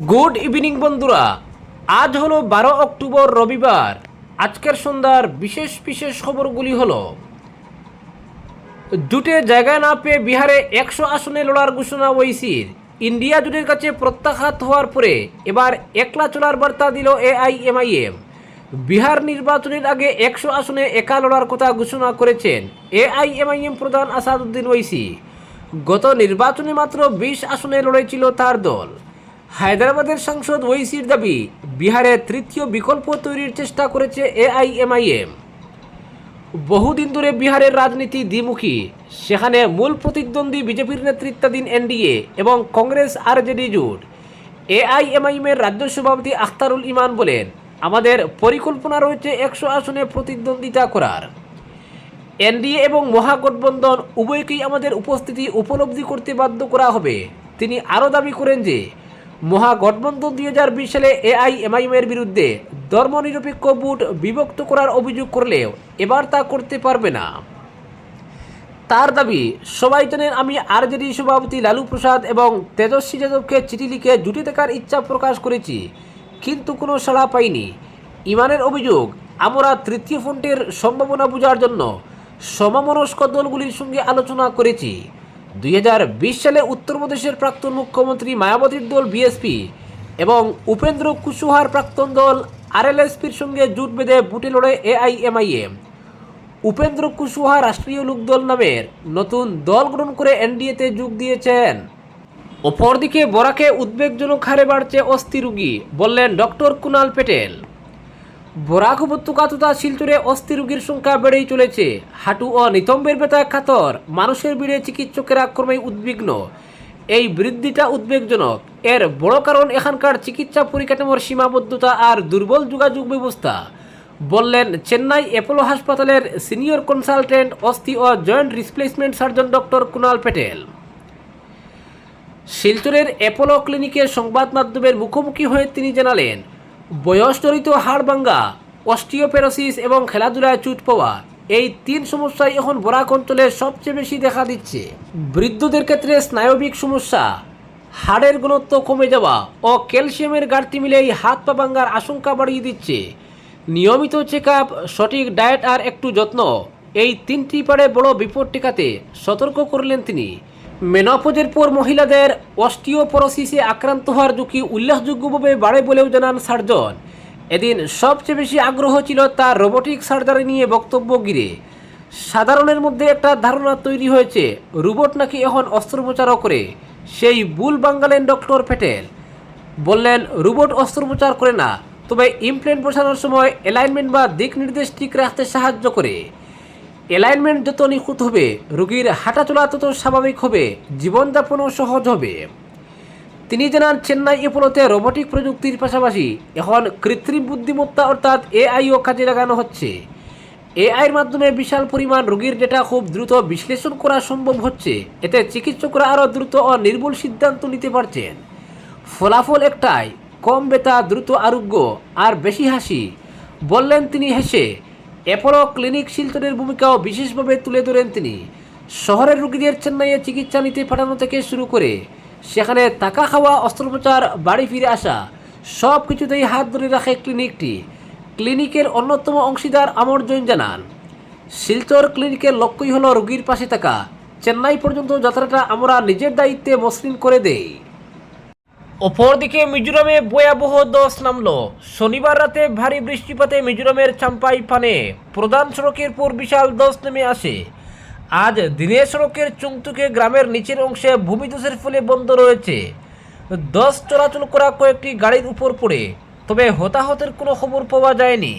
Good evening বন্ধুরা, আজ হলো বারো অক্টোবর রবিবার, আজকের সন্ধ্যার বিশেষ বিশেষ খবরগুলি হলো, জুটে জায়গা না পেয়ে বিহারে একশো আসনে লড়ার ঘোষণা ওইসির ইন্ডিয়া জুটের কাছে প্রত্যাঘাত হওয়ার পরে এবার একলা চলার বার্তা দিল এআইএমআইএম, বিহার নির্বাচনের আগে একশো আসনে একা লড়ার কথা ঘোষণা করেছেন এআইএমআইএম প্রধান আসাদুদ্দিন ওইসি গত নির্বাচনে মাত্র বিশ আসনে লড়েছিল তার দল। হায়দ্রাবাদের সাংসদ ওইসির দাবি, বিহারে তৃতীয় বিকল্প তৈরির চেষ্টা করেছে এআইএমআইএম। বহুদিন ধরে বিহারের রাজনীতি দ্বিমুখী, সেখানে মূল প্রতিদ্বন্দ্বী বিজেপির নেতৃত্বাধীন এনডিএ এবং কংগ্রেস আরজেডি জোট। এআইএমআইএমের রাজ্য সভাপতি আখতারুল ইমান বলেন, আমাদের পরিকল্পনা রয়েছে একশো আসনে প্রতিদ্বন্দ্বিতা করার। এনডিএ এবং মহাগঠবন্ধন উভয়কেই আমাদের উপস্থিতি উপলব্ধি করতে বাধ্য করা হবে। তিনি আরও দাবি করেন যে মহাগঠবন্ধন দুই হাজার বিশ সালে এআই এআইএমআইএমের বিরুদ্ধে ধর্মনিরপেক্ষ বুট বিভক্ত করার অভিযোগ করলেও এবার তা করতে পারবে না। তার দাবি, সবাই জানেন আমি আরজেডি সভাপতি লালু প্রসাদ এবং তেজস্বী যাদবকে চিঠি লিখে জুটি দেখার ইচ্ছা প্রকাশ করেছি, কিন্তু কোনো সাড়া পাইনি। ইমানের অভিযোগ, আমরা তৃতীয় ফ্রন্টের সম্ভাবনা বোঝার জন্য সমমনস্ক দলগুলির সঙ্গে আলোচনা করেছি। দুই হাজার বিশ সালে উত্তরপ্রদেশের প্রাক্তন মুখ্যমন্ত্রী মায়াবতীর দল বিএসপি এবং উপেন্দ্র কুশওয়াহার প্রাক্তন দল আরএলএসপির সঙ্গে জুট বেঁধে বুটে লড়ে এআইএমআইএম উপেন্দ্র কুশওয়াহা রাষ্ট্রীয় লোকদল নামের নতুন দল গঠন করে এনডিএতে যোগ দিয়েছেন। অপরদিকে বরাকে উদ্বেগজনক হারে বাড়ছে অস্থি রুগী, বললেন ডক্টর কুনাল পেটেল। বরাক উপত্যকা তথা শিলচরে অস্থি রোগীর সংখ্যা বেড়েই চলেছে। হাঁটু ও নিতম্বের বেতায় খাতর, মানুষের ভিড়ে চিকিৎসকেরা ক্রমেই উদ্বিগ্ন। এই বৃদ্ধিটা উদ্বেগজনক। এর বড় কারণ এখানকার চিকিৎসা পরিকাঠামোর সীমাবদ্ধতা আর দুর্বল যোগাযোগ ব্যবস্থা। বললেন, চেন্নাই অ্যাপোলো হাসপাতালের সিনিয়র কনসালটেন্ট, অস্থি ও joint replacement surgeon doctor Kunal Patel. শিলচরের অ্যাপোলো ক্লিনিকের সংবাদ মাধ্যমের মুখোমুখি হয়ে তিনি জানালেন বয়সজনিত হাড় ভাঙ্গা, অস্টিওপেরোসিস এবং খেলাধুলায় চুট পাওয়া, এই তিন সমস্যাই এখন বরাক অঞ্চলে সবচেয়ে বেশি দেখা দিচ্ছে। বৃদ্ধদের ক্ষেত্রে স্নায়বিক সমস্যা, হাড়ের ঘনত্ব কমে যাওয়া ও ক্যালসিয়ামের ঘাটতি এই হাত পা ভাঙ্গার আশঙ্কা বাড়িয়ে দিচ্ছে। নিয়মিত চেক সঠিক ডায়েট আর একটু যত্ন, এই তিনটি পারে বড় বিপদ টেকাতে সতর্ক করলেন তিনি। মেনোপজের পর মহিলাদের অস্টিওপরোসিসে আক্রান্ত হওয়ার ঝুঁকি উল্লেখযোগ্যভাবে বাড়ে বলেও জানান সার্জন। এদিন সবচেয়ে বেশি আগ্রহ ছিল তার রোবোটিক সার্জারি নিয়ে বক্তব্য গিরে সাধারণের মধ্যে একটা ধারণা তৈরি হয়েছে, রোবট নাকি এখন অস্ত্রোপচারও করে। সেই বুল বাঙ্গালেন ডক্টর প্যাটেল বললেন, রোবট অস্ত্রোপচার করে না, তবে ইমপ্লেন্ট বসানোর সময় অ্যালাইনমেন্ট বা দিক নির্দেশ ঠিক রাখতে সাহায্য করে। অ্যালাইনমেন্ট যত নিখুঁত হবে, রোগীর হাঁটাচলা তত স্বাভাবিক হবে, জীবনযাপনও সহজ হবে। তিনি জানান, চেন্নাই এপোলোতে রোবোটিক প্রযুক্তির পাশাপাশি এখন কৃত্রিম বুদ্ধিমত্তা অর্থাৎ এআইও কাজে লাগানো হচ্ছে। এআইয়ের মাধ্যমে বিশাল পরিমাণ রোগীর ডেটা খুব দ্রুত বিশ্লেষণ করা সম্ভব হচ্ছে। এতে চিকিৎসকরা আরও দ্রুত ও নির্ভুল সিদ্ধান্ত নিতে পারছেন। ফলাফল একটাই, কম বেতা, দ্রুত আরোগ্য, আর বেশি হাসি। বললেন তিনি হেসে অ্যাপোলো ক্লিনিক শিলচরের ভূমিকাও বিশেষভাবে তুলে ধরেন তিনি। শহরের রোগীদের চেন্নাইয়ে চিকিৎসা নিতে পাঠানো থেকে শুরু করে সেখানে টাকা খাওয়া, অস্ত্রোপচার, বাড়ি ফিরে আসা সব কিছুতেই হাত ধরে রাখে ক্লিনিকটি। ক্লিনিকের অন্যতম অংশীদার আমর জৈন জানান, শিলচর ক্লিনিকের লক্ষ্যই হলো রোগীর পাশে থাকা। চেন্নাই পর্যন্ত যাত্রাটা আমরা নিজের দায়িত্বে মসৃণ করে দেই। অপরদিকে মিজোরামে ভয়াবহ দশ নামল। শনিবার রাতে ভারী বৃষ্টিপাতে মিজোরামের চাম্পাই পানে প্রধান সড়কের পর বিশাল দশ নেমে আসে। আজ দিনের সড়কের চুংতুকে গ্রামের নিচের অংশে ভূমিধসের ফলে বন্ধ রয়েছে। দশ চলাচল করা কয়েকটি গাড়ির উপর পড়ে, তবে হতাহতের কোনো খবর পাওয়া যায়নি।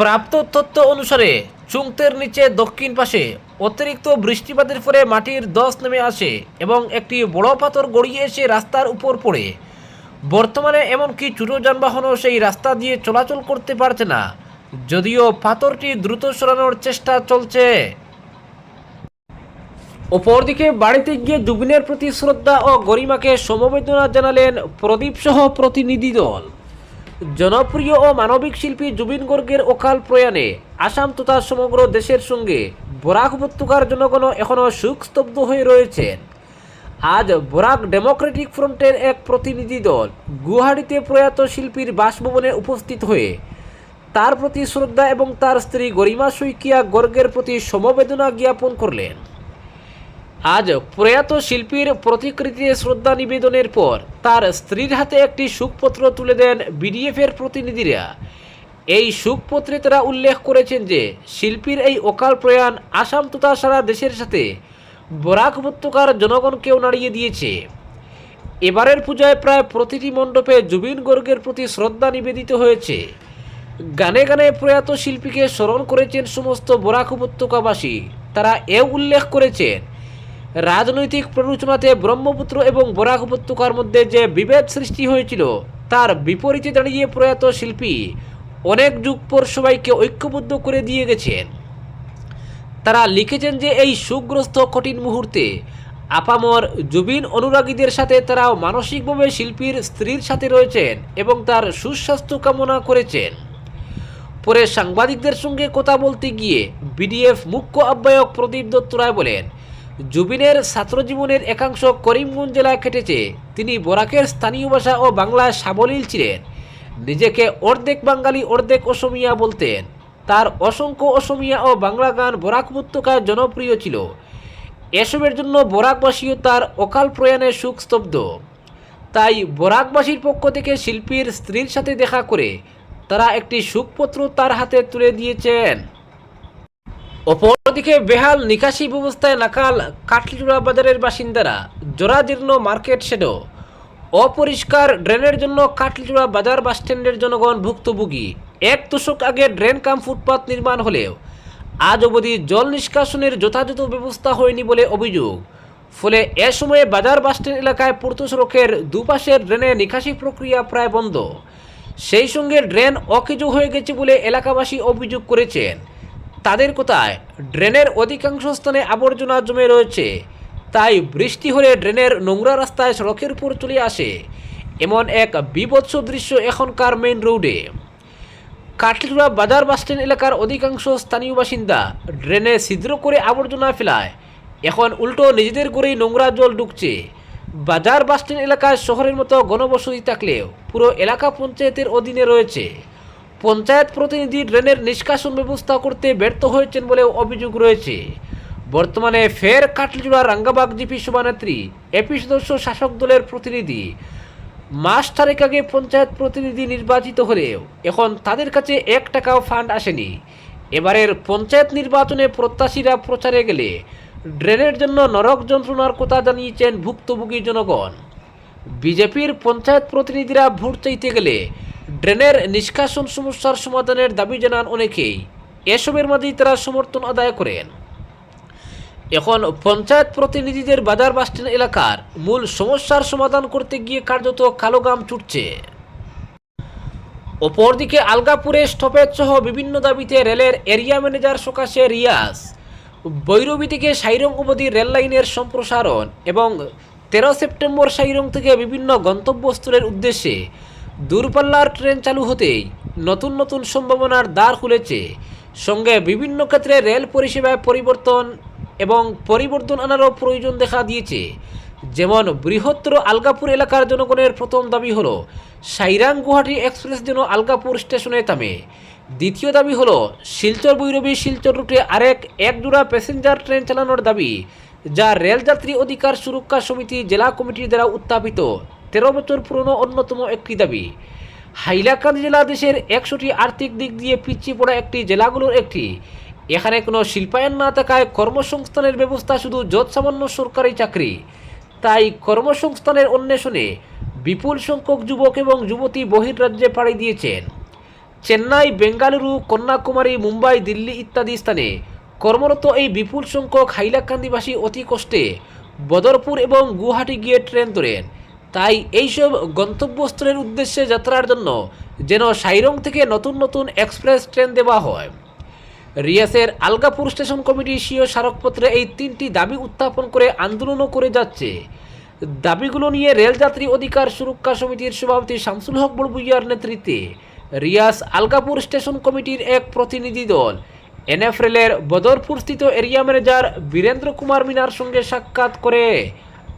প্রাপ্ত তথ্য অনুসারে চুংতের নিচে দক্ষিণ পাশে অতিরিক্ত বৃষ্টিপাতের ফলে মাটির দশ নেমে আসে এবং একটি বড় পাথর গড়িয়ে এসে রাস্তার উপর পড়ে। বর্তমানে এমনকি ছোট যানবাহনও সেই রাস্তা দিয়ে চলাচল করতে পারছে না। যদিও পাথরটি দ্রুত সরানোর চেষ্টা চলছে। অপরদিকে বাড়িতে গিয়ে জুবিনের প্রতি শ্রদ্ধা ও গরিমাকে সমবেদনা জানালেন প্রদীপ সহ প্রতিনিধি দল। জনপ্রিয় ও মানবিক শিল্পী জুবিন গর্গের অকাল প্রয়াণে আসাম তথা সমগ্র দেশের সঙ্গে বরাক উপত্যকার জনগণ এখনও শোকস্তব্ধ হয়ে রয়েছেন। আজ বরাক ডেমোক্রেটিক ফ্রন্টের এক প্রতিনিধি দল গুয়াহাটিতে প্রয়াত শিল্পীর বাসভবনে উপস্থিত হয়ে তার প্রতি শ্রদ্ধা এবং তার স্ত্রী গরিমা শইকিয়া গর্গের প্রতি সমবেদনা জ্ঞাপন করলেন। আজ প্রয়াত শিল্পীর প্রতিকৃতিতে শ্রদ্ধা নিবেদনের পর তার স্ত্রীর হাতে একটি সুখপত্র তুলে দেন বিডিএফের প্রতিনিধিরা। এই সুখপত্রে তারা উল্লেখ করেছেন যে, শিল্পীর এই অকাল প্রয়াণ আসাম তথা সারা দেশের সাথে বরাক উপত্যকার জনগণকেও নাড়িয়ে দিয়েছে। এবারের পূজায় প্রায় প্রতিটি মণ্ডপে জুবিন গর্গের প্রতি শ্রদ্ধা নিবেদিত হয়েছে। গানে গানে প্রয়াত শিল্পীকে স্মরণ করেছেন সমস্ত বরাক উপত্যকাবাসী। তারা এও উল্লেখ করেছেন রাজনৈতিক প্ররোচনাতে ব্রহ্মপুত্র এবং বরাক উপত্যকার মধ্যে যে বিভেদ সৃষ্টি হয়েছিল, তার বিপরীতে দাঁড়িয়ে প্রয়াত শিল্পী অনেক যুগ পর সবাইকে ঐক্যবদ্ধ করে দিয়ে গেছেন। তারা লিখেছেন যে এই সুগ্রস্ত কঠিন মুহূর্তে আপামর জুবিন অনুরাগীদের সাথে তারাও মানসিকভাবে শিল্পীর স্ত্রীর সাথে রয়েছেন এবং তার সুস্বাস্থ্য কামনা করেছেন। পরে সাংবাদিকদের সঙ্গে কথা বলতে গিয়ে বিডিএফ মুখ্য আহ্বায়ক প্রদীপ দত্ত রায় বলেন জুবিনের ছাত্রজীবনের একাংশ করিমগঞ্জ জেলায় কেটেছে তিনি বরাকের স্থানীয় ভাষা ও বাংলায় সাবলীল ছিলেন। নিজেকে অর্ধেক বাঙালি, অর্ধেক অসমিয়া বলতেন। তার অসংখ্য অসমিয়া ও বাংলা গান বরাক উপত্যকায় জনপ্রিয় ছিল। এসবের জন্য বরাকবাসীও তার অকাল প্রয়াণে শোক স্তব্ধ। তাই বরাকবাসীর পক্ষ থেকে শিল্পীর স্ত্রীর সাথে দেখা করে তারা একটি সুখপত্র তার হাতে তুলে দিয়েছেন। অপরদিকে বেহাল নিকাশি ব্যবস্থায় নাকাল কাটলিচুড়া বাজারের বাসিন্দারা। জরাজীর্ণ মার্কেট শেডো। অপরিষ্কার ড্রেনের জন্য কাটলিচুড়া বাজার বাসস্ট্যান্ডের জনগণ ভুক্তভোগী। এক দশক আগে ড্রেন কাম ফুটপাত নির্মাণ হলেও আজ অবধি জল নিষ্কাশনের যথাযথ ব্যবস্থা হয়নি বলে অভিযোগ। ফলে এ সময়ে বাজার বাসস্ট্যান্ড এলাকায় পূর্ত সড়কের দুপাশের ড্রেনে নিকাশি প্রক্রিয়া প্রায় বন্ধ। সেই সঙ্গে ড্রেন অকেজো হয়ে গেছে বলে এলাকাবাসী অভিযোগ করেছেন। তাদের কোথায়? ড্রেনের অধিকাংশ স্থানে আবর্জনা জমে রয়েছে। তাই বৃষ্টি হলে ড্রেনের নোংরা রাস্তায় সড়কের উপর চলে আসে। এমন এক বিভৎস দৃশ্য এখনকার মেইন রোডে। কাটলিচুড়া বাজার বাসস্ট্যান্ড এলাকার অধিকাংশ স্থানীয় বাসিন্দা ড্রেনে ছিদ্র করে আবর্জনা ফেলায়। এখন উল্টো নিজেদের করেই নোংরা জল ঢুকছে। বাজার বাসস্ট্যান্ড এলাকায় শহরের মতো গণবসতি থাকলেও পুরো এলাকা পঞ্চায়েতের অধীনে রয়েছে। পঞ্চায়েত প্রতিনিধি ড্রেনের নিষ্কাশন ব্যবস্থা করতে ব্যর্থ হয়েছেন বলে অভিযোগ রয়েছে। বর্তমানে ফের কাটলিচুড়া রাঙ্গাবাগ জিপি সভানেত্রী, এপি সদস্য শাসক দলের প্রতিনিধি। মাস চারেক আগে পঞ্চায়েত প্রতিনিধি নির্বাচিত হলেও এখন তাদের কাছে এক টাকাও ফান্ড আসেনি। এবারের পঞ্চায়েত নির্বাচনে প্রত্যাশীরা প্রচারে গেলে ড্রেনের জন্য নরক যন্ত্রণার কথা জানিয়েছেন ভুক্তভোগী জনগণ। বিজেপির পঞ্চায়েত প্রতিনিধিরা ভোট চাইতে গেলে ড্রেনের নিষ্কাশন সমস্যার সমাধানের দাবি জানান অনেকেই। এসবের মাঝেই তারা সমর্থন আদায় করেন। এখন পঞ্চায়েত প্রতিনিধিদের বাজার বাসস্ট্যান্ড এলাকার মূল সমস্যার সমাধান করতে গিয়ে কার্যত কালো গাম ছুটছে অপরদিকে আলগাপুরে স্টপেজ সহ বিভিন্ন দাবিতে রেলের এরিয়া ম্যানেজার সকাশে রিয়াস বৈরবী থেকে সাইরং অবধি রেল লাইনের সম্প্রসারণ এবং তেরো সেপ্টেম্বর সাইরং থেকে বিভিন্ন গন্তব্যস্থলের উদ্দেশ্যে দূরপাল্লার ট্রেন চালু হতেই নতুন নতুন সম্ভাবনার দ্বার খুলেছে। সঙ্গে বিভিন্ন ক্ষেত্রে রেল পরিষেবায় পরিবর্তন এবং পরিবর্তন আনারও প্রয়োজন দেখা দিয়েছে। যেমন বৃহত্তর আলগাপুর এলাকার জনগণের প্রথম দাবি হল, সাইরাং গুয়াহাটি এক্সপ্রেস যেন আলগাপুর স্টেশনে থামে। দ্বিতীয় দাবি হল, শিলচর বৈরবী শিলচর রুটে আরেক একজোড়া প্যাসেঞ্জার ট্রেন চালানোর দাবি, যা রেলযাত্রী অধিকার সুরক্ষা সমিতি জেলা কমিটির দ্বারা উত্থাপিত। তেরো বছর পুরনো অন্যতম একটি দাবি। হাইলাকান্দি জেলা দেশের একশোটি আর্থিক দিক দিয়ে পিছিয়ে পড়া একটি জেলাগুলোর একটি। এখানে কোনো শিল্পায়ন না থাকায় কর্মসংস্থানের ব্যবস্থা শুধু যৎ সামান্য সরকারি চাকরি। তাই কর্মসংস্থানের অন্বেষণে বিপুল সংখ্যক যুবক এবং যুবতী বহির্রাজ্যে পাড়ি দিয়েছেন। চেন্নাই, বেঙ্গালুরু, কন্যাকুমারী, মুম্বাই, দিল্লি ইত্যাদি স্থানে কর্মরত এই বিপুল সংখ্যক হাইলাকান্দিবাসী অতি কষ্টে বদরপুর এবং গুয়াহাটি গিয়ে ট্রেন ধরেন। তাই এইসব গন্তব্যস্থলের উদ্দেশ্যে যাত্রার জন্য যেন সাইরং থেকে নতুন নতুন এক্সপ্রেস ট্রেন দেওয়া হয়। রিয়াসের আলগাপুর স্টেশন কমিটি স্বীয় স্মারকপত্রে এই তিনটি দাবি উত্থাপন করে আন্দোলনও করে যাচ্ছে। দাবিগুলো নিয়ে রেলযাত্রী অধিকার সুরক্ষা সমিতির সভাপতি শামসুল হক বড়বুইয়ার নেতৃত্বে রিয়াস আলগাপুর স্টেশন কমিটির এক প্রতিনিধি দল এনএফরেলের বদরপুর স্থিত এরিয়া ম্যানেজার বীরেন্দ্র কুমার মিনার সঙ্গে সাক্ষাৎ করে।